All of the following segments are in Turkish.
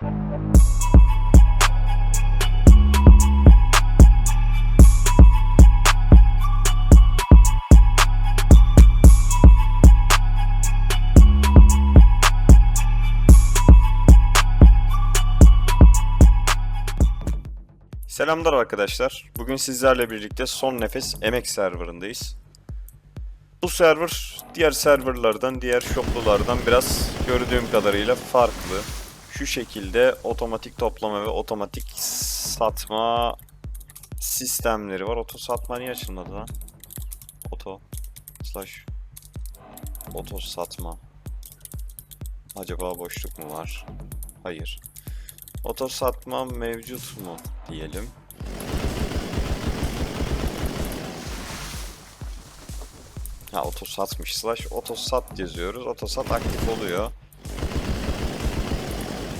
Selamlar arkadaşlar. Bugün sizlerle birlikte Son Nefes Emek serverındayız. Bu server diğer serverlardan, diğer shoplulardan biraz gördüğüm kadarıyla farklı. Şu şekilde otomatik toplama ve otomatik satma sistemleri var. Oto satma niye açılmadı lan? Oto slash oto satma. Acaba boşluk mu var? Hayır. Oto satma mevcut mu diyelim. Ha otosatmış slash otosat yazıyoruz. Otosat aktif oluyor.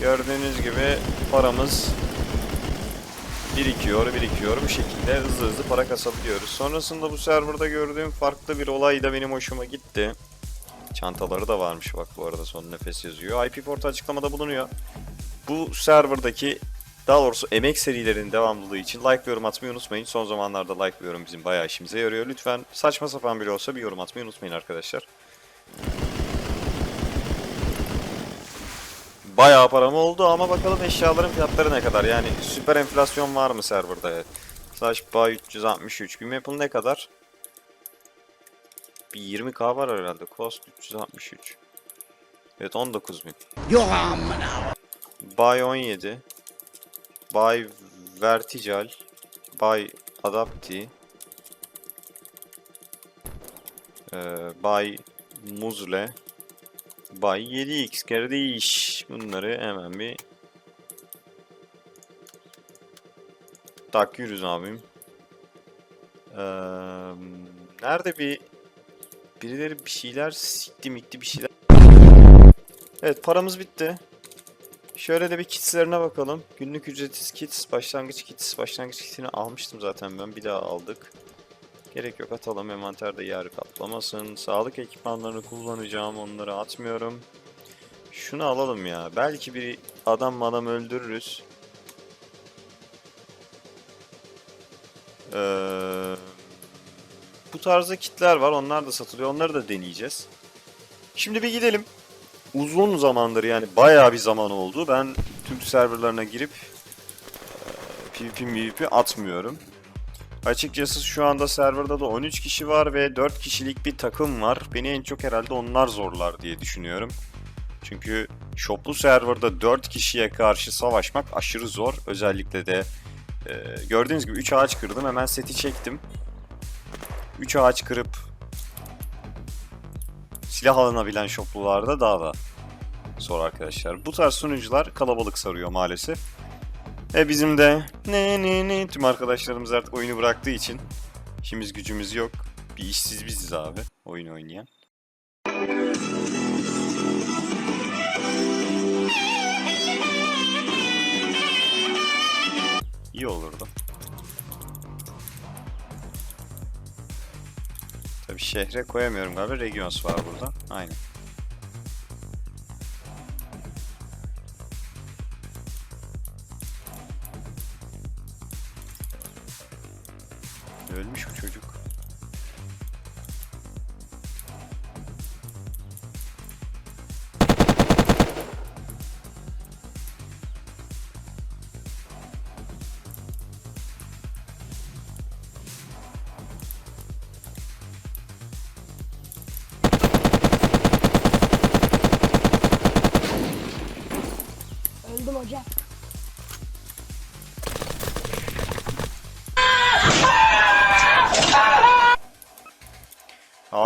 Gördüğünüz gibi paramız birikiyor, birikiyor. Bu şekilde hızlı hızlı para kasabiliyoruz. Sonrasında bu serverda gördüğüm farklı bir olay da benim hoşuma gitti. Çantaları da varmış bak bu arada son nefes yazıyor. IP port açıklamada bulunuyor. Bu serverdaki daha doğrusu emek serilerinin devamlılığı için like ve yorum atmayı unutmayın. Son zamanlarda like ve yorum bizim bayağı işimize yarıyor. Lütfen saçma sapan bile olsa bir yorum atmayı unutmayın arkadaşlar. Bayağı param oldu ama bakalım eşyaların fiyatları ne kadar? Yani süper enflasyon var mı serverda? Slash buy 363. Bir maple ne kadar? Bir 20k var herhalde. Cost 363. Evet 19.000. Buy 17. Buy Vertical. Buy Adapti. Ee, buy Muzle. Buy 7x kere değiş. Bunları hemen bir tak yürüz abim. Ee, nerede bir birileri bir şeyler sikti mikti bir şeyler. Evet paramız bitti. Şöyle de bir kitslerine bakalım. Günlük ücretsiz kits, başlangıç kits. Başlangıç kitini almıştım zaten ben. Bir daha aldık. Gerek yok atalım. Envanterde yer kaplamasın. Sağlık ekipmanlarını kullanacağım. Onları atmıyorum. Şunu alalım ya. Belki bir adam madam öldürürüz. Ee, bu tarzda kitler var. Onlar da satılıyor. Onları da deneyeceğiz. Şimdi bir gidelim uzun zamandır yani bayağı bir zaman oldu. Ben Türk serverlarına girip e, PvP PvP atmıyorum. Açıkçası şu anda serverda da 13 kişi var ve 4 kişilik bir takım var. Beni en çok herhalde onlar zorlar diye düşünüyorum. Çünkü shoplu serverda 4 kişiye karşı savaşmak aşırı zor. Özellikle de e, gördüğünüz gibi 3 ağaç kırdım. Hemen seti çektim. 3 ağaç kırıp silah alınabilen shoplularda daha da zor arkadaşlar. Bu tarz sunucular kalabalık sarıyor maalesef. E bizim de ne ne ne tüm arkadaşlarımız artık oyunu bıraktığı için işimiz gücümüz yok. Bir işsiz biziz abi oyun oynayan. İyi olurdu. Tabii şehre koyamıyorum galiba. Regions var burada. Aynen.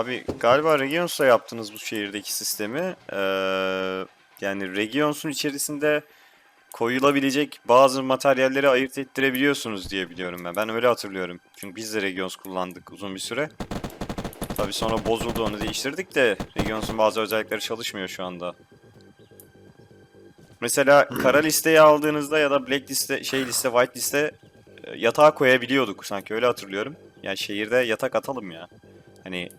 Abi galiba Regions'la yaptınız bu şehirdeki sistemi. Ee, yani Regions'un içerisinde koyulabilecek bazı materyalleri ayırt ettirebiliyorsunuz diye biliyorum ben. Ben öyle hatırlıyorum. Çünkü biz de Regions kullandık uzun bir süre. Tabii sonra bozuldu onu değiştirdik de Regions'un bazı özellikleri çalışmıyor şu anda. Mesela kara listeyi aldığınızda ya da black liste, şey liste, white liste e, yatağa koyabiliyorduk sanki öyle hatırlıyorum. Yani şehirde yatak atalım ya. Hani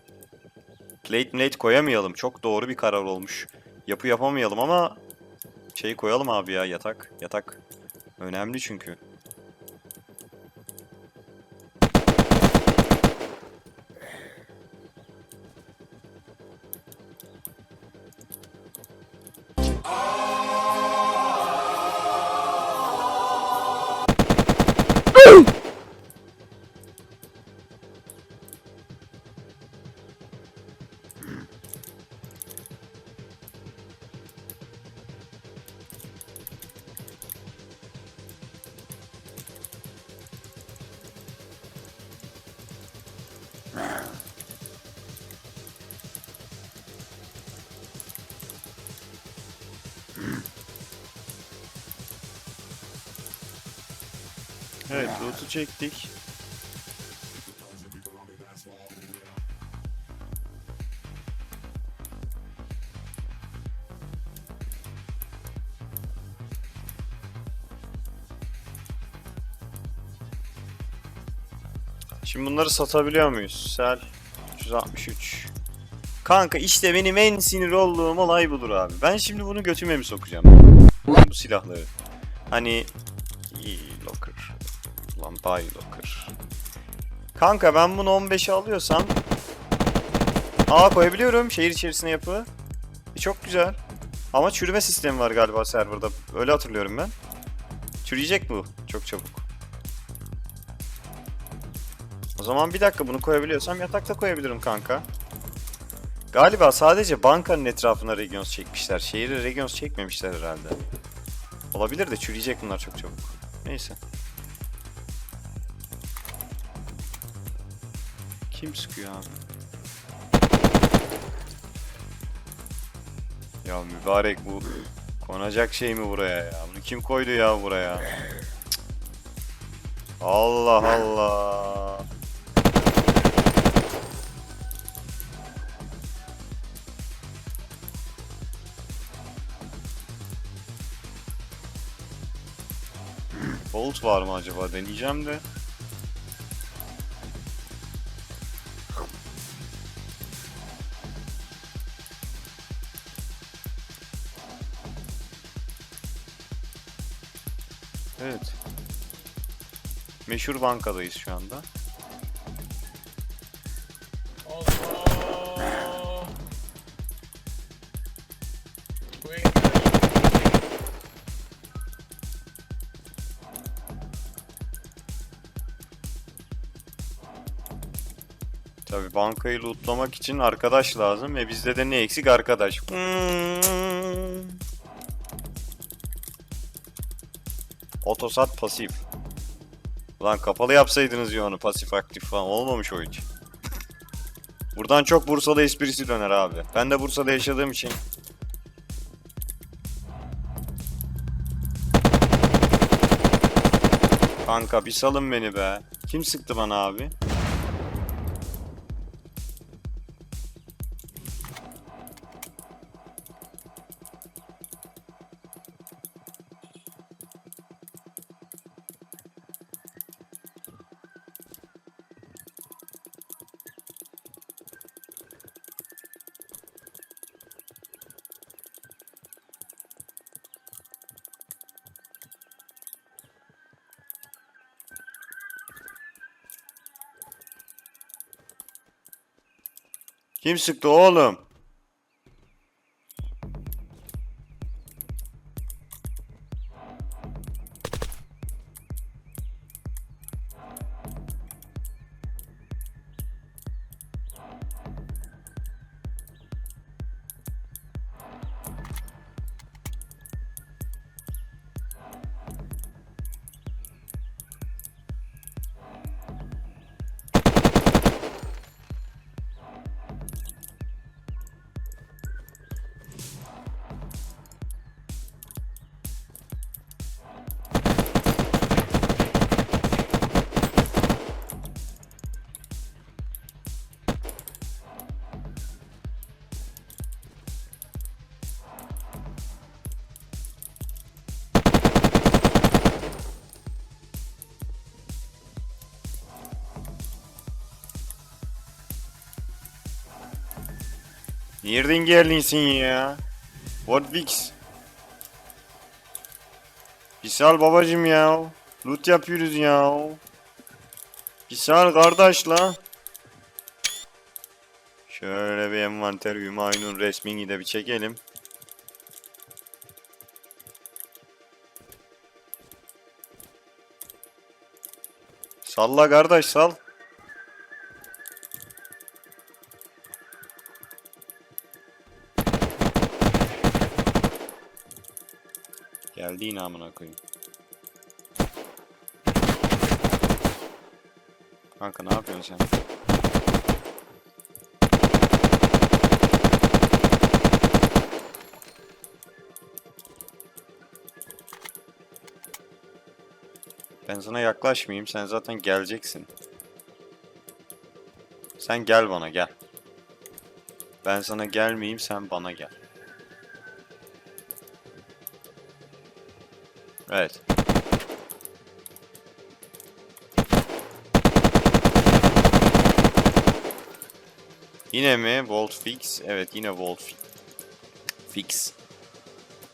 plate plate koyamayalım. Çok doğru bir karar olmuş. Yapı yapamayalım ama Şeyi koyalım abi ya yatak. Yatak. Önemli çünkü. Evet loot'u çektik. Şimdi bunları satabiliyor muyuz? Sel 363. Kanka işte benim en sinir olduğum olay budur abi. Ben şimdi bunu götüme mi sokacağım? Bu silahları. Hani. Lan buy locker. Kanka ben bunu 15'e alıyorsam Aa koyabiliyorum şehir içerisine yapı. E, çok güzel. Ama çürüme sistemi var galiba serverda. Öyle hatırlıyorum ben. Çürüyecek bu çok çabuk. O zaman bir dakika bunu koyabiliyorsam yatakta koyabilirim kanka. Galiba sadece bankanın etrafına regions çekmişler. Şehri regions çekmemişler herhalde. Olabilir de çürüyecek bunlar çok çabuk. Neyse. Kim sıkıyor abi? Ya mübarek bu konacak şey mi buraya ya? Bunu kim koydu ya buraya? Allah Allah. Bolt var mı acaba? Deneyeceğim de. Evet. Meşhur bankadayız şu anda. Allah. Tabi bankayı lootlamak için arkadaş lazım ve bizde de ne eksik arkadaş. Hmm. Otosat pasif. Ulan kapalı yapsaydınız ya onu pasif aktif falan olmamış o hiç. Buradan çok Bursa'da esprisi döner abi. Ben de Bursa'da yaşadığım için. Kanka bir salın beni be. Kim sıktı bana abi? Kim sıktı oğlum? Nereden geldin sen ya? Wix? Pisal babacım ya. Loot yapıyoruz ya. Pisal kardeş la. Şöyle bir envanter Hümayun'un resmini de bir çekelim. Salla kardeş sal. Yine amına koyayım. Kanka ne yapıyorsun sen? Ben sana yaklaşmayayım. Sen zaten geleceksin. Sen gel bana gel. Ben sana gelmeyeyim sen bana gel. Evet. Yine mi? Volt fix. Evet yine volt fi- fix.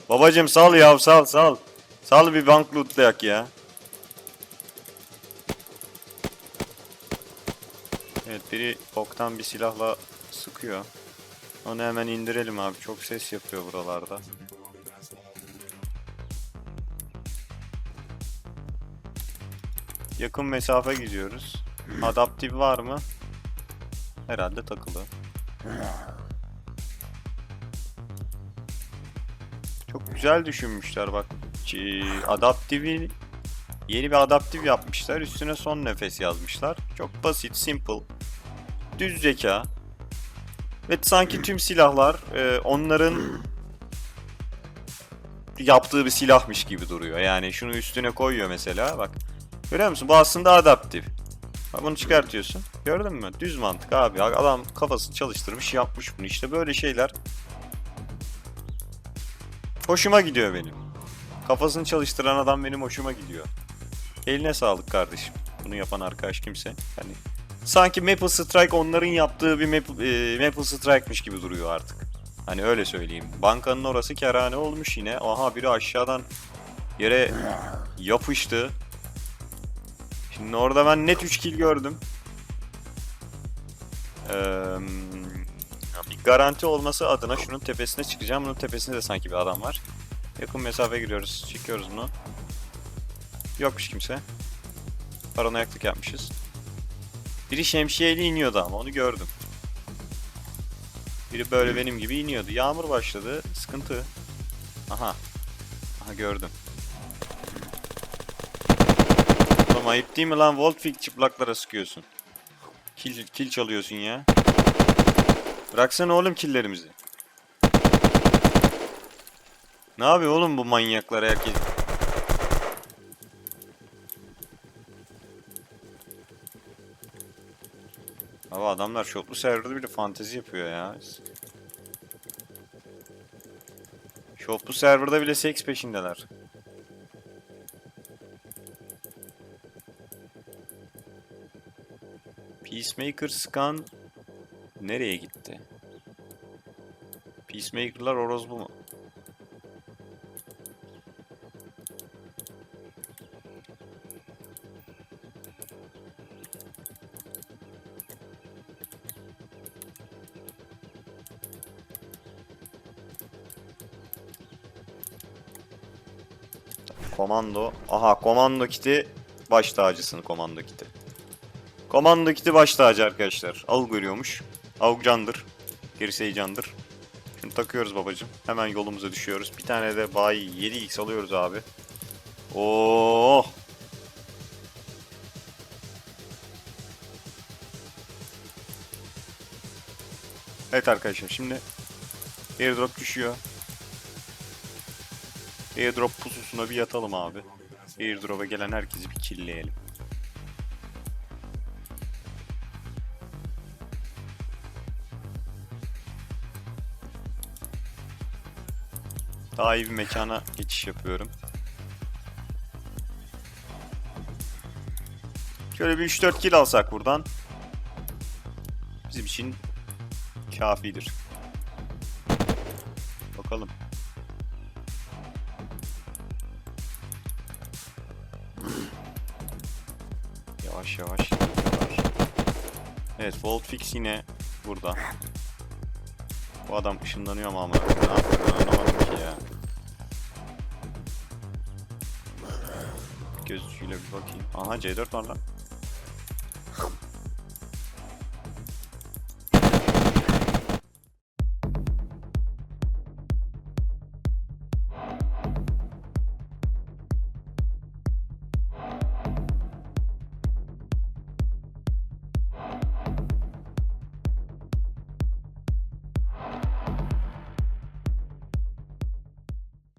Babacım sal ya sal sal. Sal bir bank lootlayak ya. Evet biri oktan bir silahla sıkıyor. Onu hemen indirelim abi. Çok ses yapıyor buralarda. Yakın mesafe gidiyoruz. Adaptif var mı? Herhalde takılı. Çok güzel düşünmüşler bak. Ç- Adaptifi yeni bir adaptif yapmışlar. Üstüne son nefes yazmışlar. Çok basit, simple. Düz zeka. Ve sanki tüm silahlar e, onların yaptığı bir silahmış gibi duruyor. Yani şunu üstüne koyuyor mesela. Bak. Görüyor musun? Bu aslında adaptif. Bunu çıkartıyorsun. Gördün mü? Düz mantık abi. Adam kafasını çalıştırmış yapmış bunu. İşte böyle şeyler. Hoşuma gidiyor benim. Kafasını çalıştıran adam benim hoşuma gidiyor. Eline sağlık kardeşim. Bunu yapan arkadaş kimse. Hani sanki Maple Strike onların yaptığı bir Maple, e, Maple Strike'mış gibi duruyor artık. Hani öyle söyleyeyim. Bankanın orası kerhane olmuş yine. Aha biri aşağıdan yere yapıştı. Şimdi orada ben net 3 kill gördüm. Ee, bir garanti olması adına şunun tepesine çıkacağım. Bunun tepesinde de sanki bir adam var. Yakın mesafe giriyoruz. Çekiyoruz bunu. Yokmuş kimse. Paranoyaklık yapmışız. Biri şemsiyeyle iniyordu ama onu gördüm. Biri böyle benim gibi iniyordu. Yağmur başladı. Sıkıntı. Aha. Aha gördüm. Oğlum ayıp değil mi lan? Voltfig çıplaklara sıkıyorsun. Kill, kill çalıyorsun ya. Bıraksana oğlum killlerimizi. Ne yapıyor oğlum bu manyaklar herkes? Abi adamlar şoplu serverda bile fantezi yapıyor ya. Şoplu serverda bile seks peşindeler. Peacemaker Scan nereye gitti? Peacemaker'lar orospu mu? Komando. Aha komando kiti baş tacısın komando kiti. Komando kiti baş tacı arkadaşlar. Av görüyormuş. Av candır. Gerisi heyecandır. Şimdi takıyoruz babacım. Hemen yolumuza düşüyoruz. Bir tane de bay 7x alıyoruz abi. Oo. Evet arkadaşlar şimdi airdrop düşüyor. Airdrop pususuna bir yatalım abi. Airdrop'a gelen herkesi bir killeyelim. daha iyi bir mekana geçiş yapıyorum. Şöyle bir 3-4 kill alsak buradan bizim için kafidir. Bakalım. Yavaş yavaş. yavaş. Evet, Volt Fix yine burada. Bu adam ışınlanıyor mu ama? Gözcüyle bir bakayım. Aha C4 var lan.